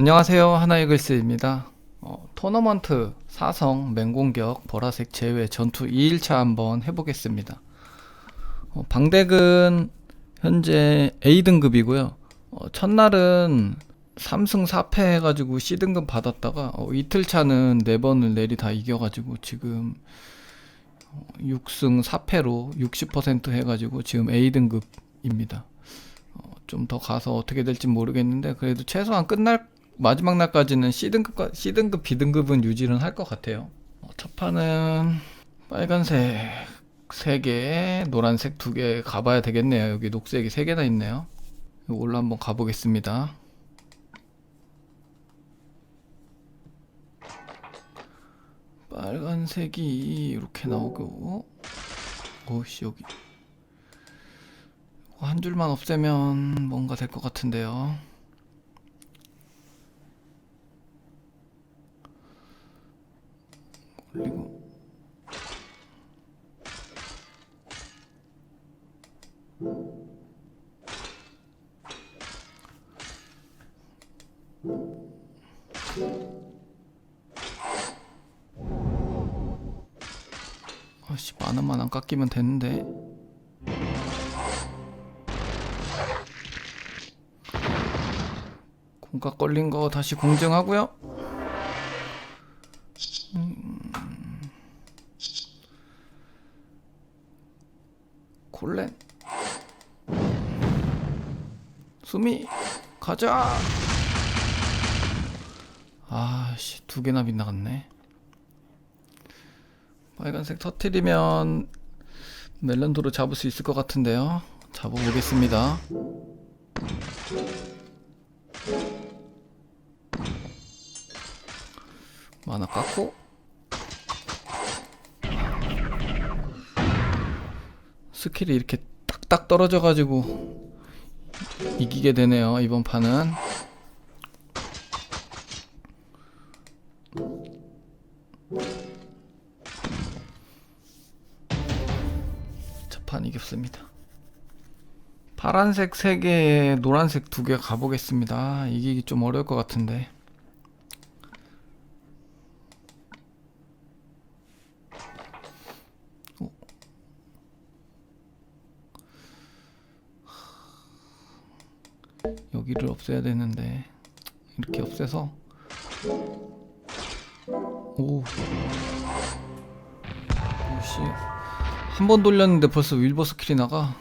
안녕하세요. 하나이글스입니다. 어, 토너먼트 사성 맹공격 보라색 제외 전투 2일차 한번 해보겠습니다. 어, 방덱은 현재 A등급이고요. 어, 첫날은 3승 4패 해가지고 C등급 받았다가 어, 이틀차는 4번을 내리 다 이겨가지고 지금 어, 6승 4패로 60% 해가지고 지금 A등급입니다. 어, 좀 더 가서 어떻게 될지 모르겠는데 그래도 최소한 끝날 마지막 날까지는 C등급 C등급 B등급은 유지는 할 것 같아요. 어, 첫 판은 빨간색 3개, 노란색 2개 가봐야 되겠네요. 여기 녹색이 3개나 있네요. 이걸로 한번 가보겠습니다. 빨간색이 이렇게 나오고 오씨 여기 한 줄만 없애면 뭔가 될 것 같은데요. 올리고 아씨 만 원만 안 깎이면 되는데 공가 걸린 거 다시 공정하고요. 콜렌 수미 가자! 아씨 두 개나 빗나갔네. 빨간색 터트리면 멜론도로 잡을 수 있을 것 같은데요. 잡아보겠습니다. 만화 깎고 스킬이 이렇게 딱딱 떨어져가지고 이기게 되네요 이번 판은. 첫판 이겼습니다. 파란색 3개 노란색 2개 가보겠습니다. 이기기 좀 어려울 것 같은데 여기를 없애야 되는데 이렇게 없애서. 오. 오씨. 한 번 돌렸는데 벌써 윌버 스킬이 나가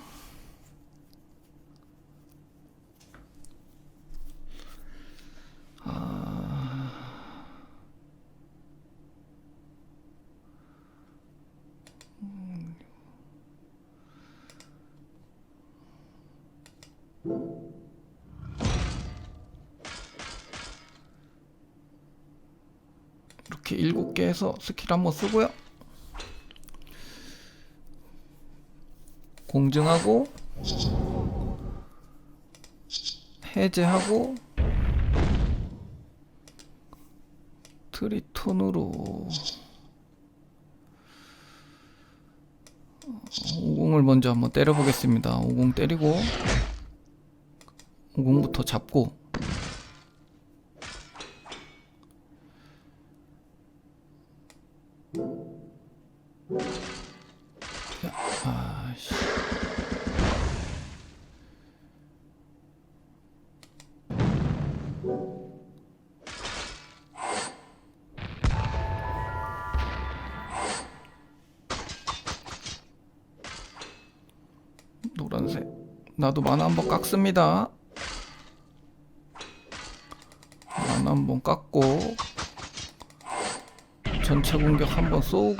이렇게 일곱 개 해서 스킬 한번 쓰고요. 공증하고 해제하고 트리톤으로 50을 먼저 한번 때려보겠습니다. 50 때리고 50부터 잡고 노란색. 나도 만화 한번 깎습니다. 만화 한번 깎고 전체 공격 한번 쏘고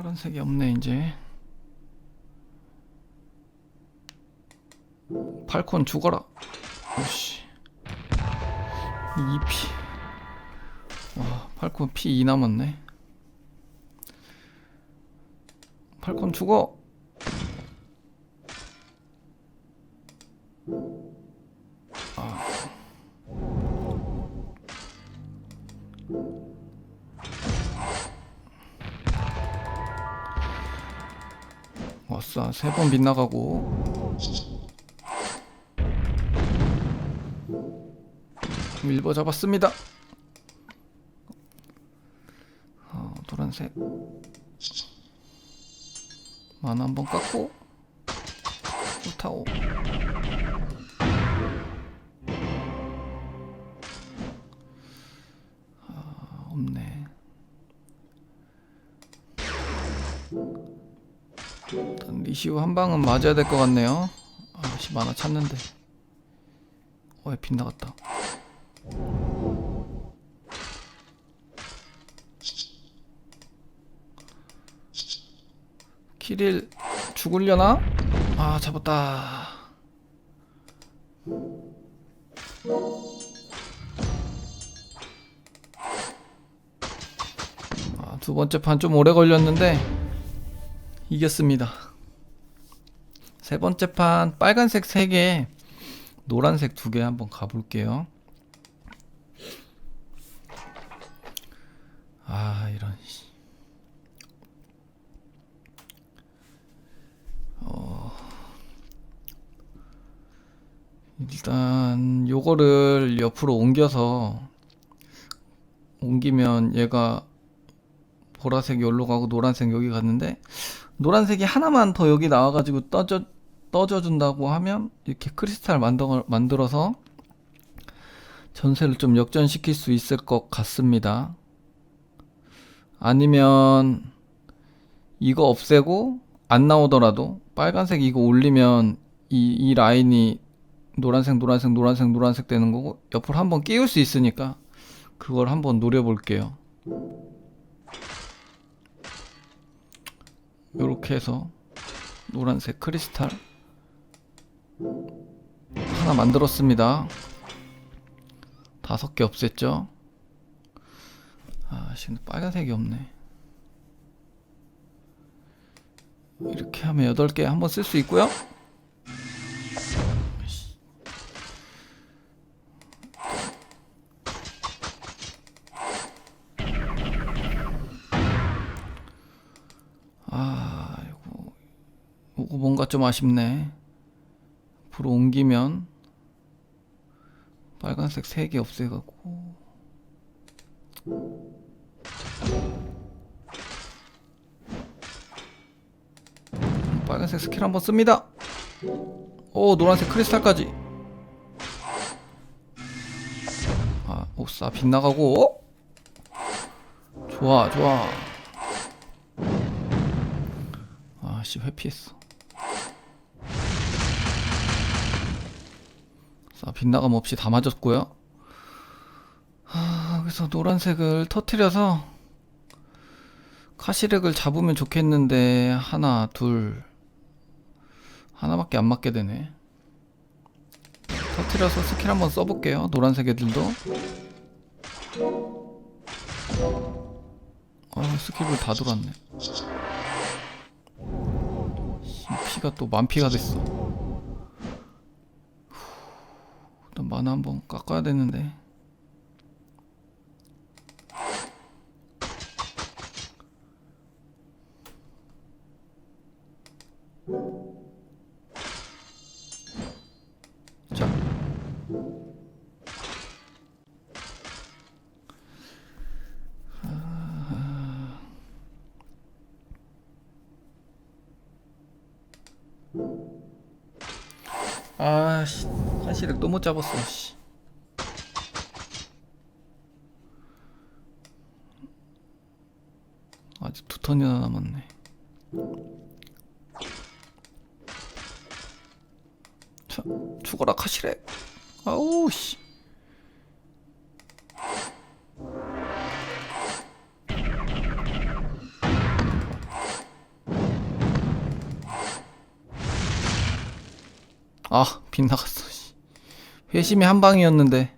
파란색이 없네 이제. 팔콘 죽어라. 오씨. 2피. 와 팔콘 피 2 남았네. 팔콘 죽어 왔싸 세 번 빗나가고. 밀버 잡았습니다. 어, 노란색. 만 한번 깎고. 후타오. 리시우 한 방은 맞아야 될 것 같네요. 아씨 만화 찾는데. 어에 빗나갔다. 키릴 죽으려나? 아 잡았다. 아, 두 번째 판 좀 오래 걸렸는데 이겼습니다. 세 번째 판 빨간색 3개, 노란색 2개 한번 가볼게요. 아 이런 씨. 어 일단 요거를 옆으로 옮겨서 옮기면 얘가 보라색 여기로 가고 노란색 여기 갔는데 노란색이 하나만 더 여기 나와가지고 떠져 떠져 준다고 하면 이렇게 크리스탈 만들어 만들어서 전세를 좀 역전시킬 수 있을 것 같습니다. 아니면 이거 없애고 안 나오더라도 빨간색 이거 올리면 이, 이 라인이 노란색 노란색 노란색 노란색 되는 거고 옆으로 한번 끼울 수 있으니까 그걸 한번 노려볼게요. 요렇게 해서 노란색 크리스탈 하나 만들었습니다. 다섯 개 없앴죠? 아, 지금 빨간색이 없네. 이렇게 하면 여덟 개 한번 쓸 수 있고요. 아, 이거, 이거 뭔가 좀 아쉽네. 앞으로 옮기면 빨간색 3개 없애갖고 빨간색 스킬 한번 씁니다. 오 노란색 크리스탈까지. 아 옵사 빗나가고. 좋아 좋아. 아씨 회피했어. 빗나감 없이 다 맞았고요. 아 그래서 노란색을 터트려서 카시렉을 잡으면 좋겠는데 하나 둘 하나밖에 안 맞게 되네. 터트려서 스킬 한번 써볼게요. 노란색 애들도. 아 스킬을 다 돌았네. 피가 또 만피가 됐어. 일단 만화 한번 깎아야 되는데. 자. 아, 씨. 한시를 또 못 잡았어, 씨. 아직 두 턴이나 남았네. 자, 죽어라, 카시렉. 아우, 씨. 아, 빗나갔어. 씨. 회심이 한 방이었는데.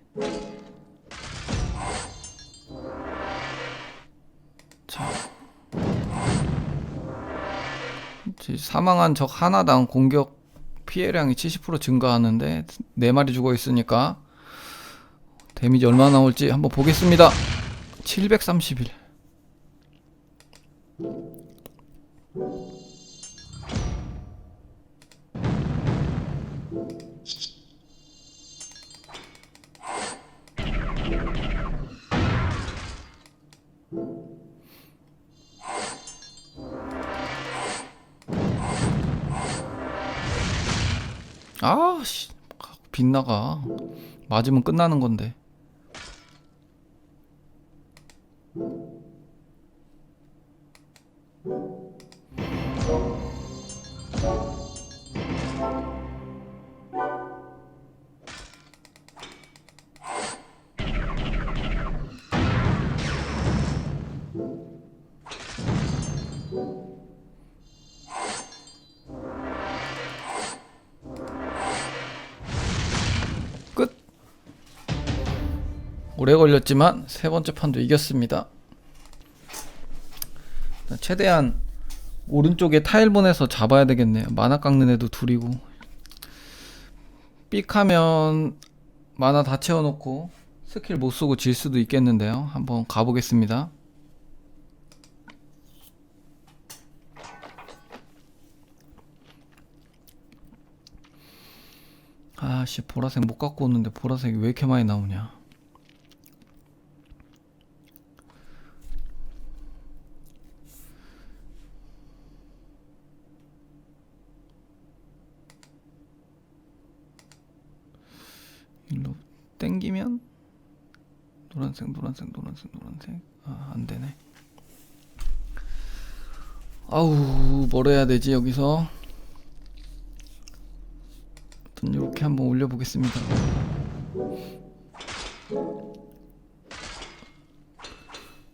자. 사망한 적 하나당 공격 피해량이 70% 증가하는데 네 마리 죽어 있으니까 데미지 얼마 나올지 한번 보겠습니다. 731. 아씨. 빗나가. 맞으면 끝나는 건데 오래 걸렸지만 세 번째 판도 이겼습니다. 최대한 오른쪽에 타일 보내서 잡아야 되겠네요. 만화 깎는 애도 둘이고. 삑하면 만화 다 채워놓고 스킬 못 쓰고 질 수도 있겠는데요. 한번 가보겠습니다. 아씨 보라색 못 갖고 오는데 보라색이 왜 이렇게 많이 나오냐 일로 땡기면 노란색 노란색 노란색 노란색. 아 안되네. 아우 뭘 해야 되지 여기서? 일단 이렇게 한번 올려보겠습니다.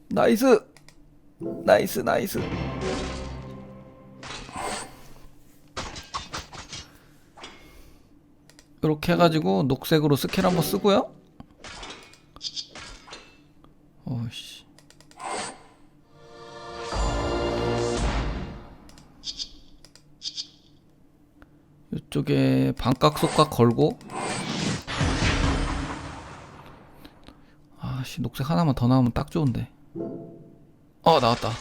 나이스! 나이스 나이스! 이렇게 해가지고 녹색으로 스킬 한번 쓰고요 쪽에 반각 속각 걸고. 아씨 녹색 하나만 더 나오면 딱 좋은데. 어 나왔다.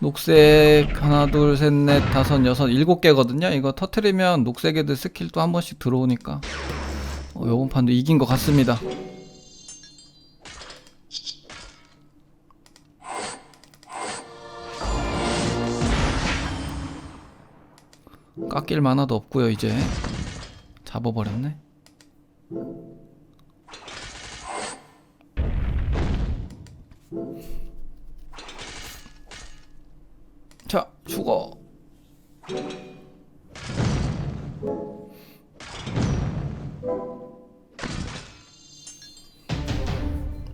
녹색 하나 둘 셋 넷 다섯 여섯 일곱 개거든요. 이거 터트리면 녹색 애들 스킬 또한 번씩 들어오니까. 어, 요번 판도 이긴 것 같습니다 깎일 만화도 없고요 이제. 잡아버렸네. 자 죽어.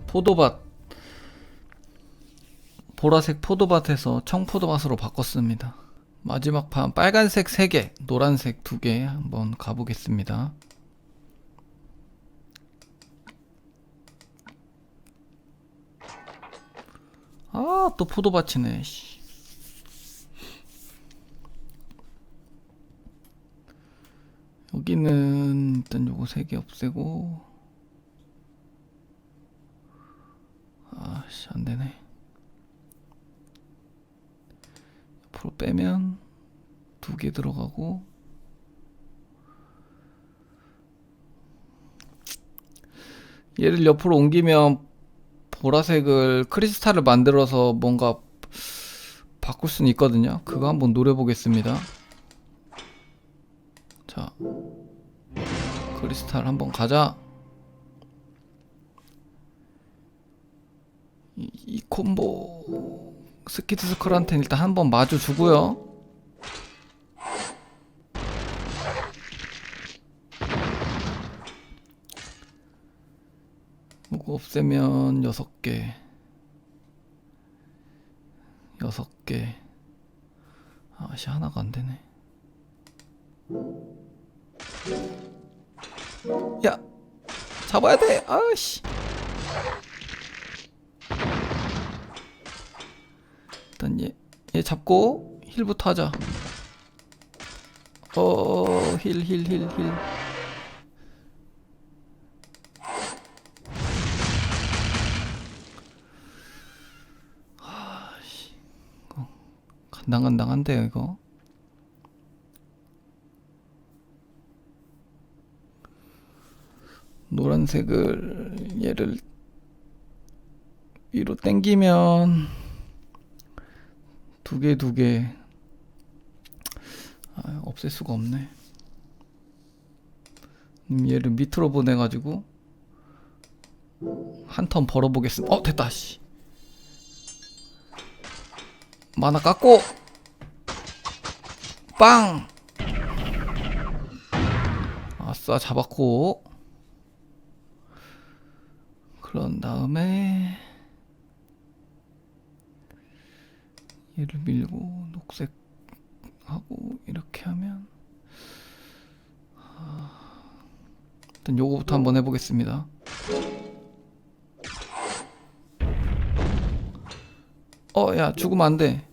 포도밭. 보라색 포도밭에서 청포도밭으로 바꿨습니다 마지막 판 빨간색 3개 노란색 2개 한번 가보겠습니다. 아 또 포도밭이네. 씨. 여기는 일단 요거 세개 없애고. 아씨 안되네 옆으로 빼면 두 개 들어가고 얘를 옆으로 옮기면 보라색을 크리스탈을 만들어서 뭔가 바꿀 수는 있거든요. 그거 한번 노려보겠습니다. 자 크리스탈 한번 가자. 이, 이 콤보 스키트 스컬한테는 일단 한 번 마주 주고요. 이거 없애면 여섯 개. 여섯 개. 아씨 하나가 안 되네. 야! 잡아야 돼! 아씨 일단 얘, 얘 잡고 힐부터 하자. 어 힐 힐 힐 힐. 아씨. 이거 간당간당한데요 이거? 노란색을 얘를 위로 당기면 두 개, 두 개. 아, 없앨 수가 없네. 음, 얘를 밑으로 보내가지고 한 턴 벌어보겠습니다. 어, 됐다, 씨. 만화 깎고 빵. 아싸, 잡았고. 그런 다음에 얘를 밀고 녹색 하고 이렇게 하면 아, 일단 요거부터 한번 해보겠습니다. 어, 야, 죽으면 안 돼.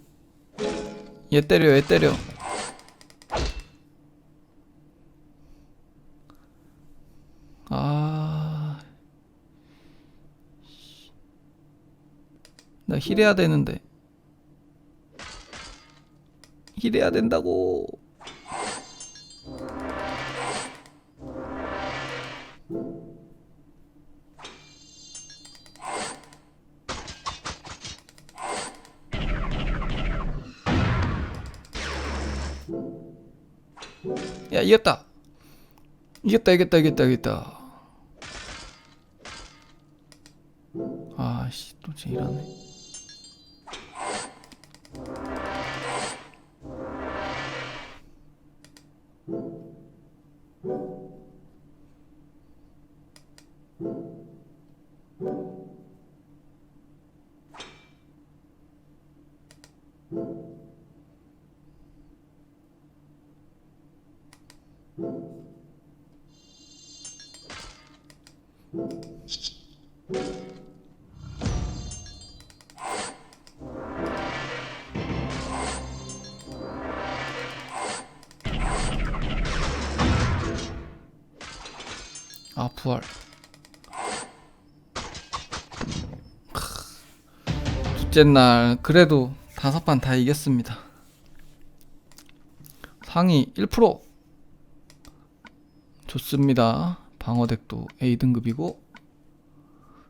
얘 때려, 얘 때려. 아, 나 힐해야 되는데. 힐해야 된다고. 야, 이겼다. 이겼다, 이겼다, 이겼다, 이겼다. 아씨, 또 제일하네. 아, 부활. 크. 둘째 날, 그래도 다섯 판 다 이겼습니다. 상위 1%. 좋습니다. 방어덱도 A등급이고,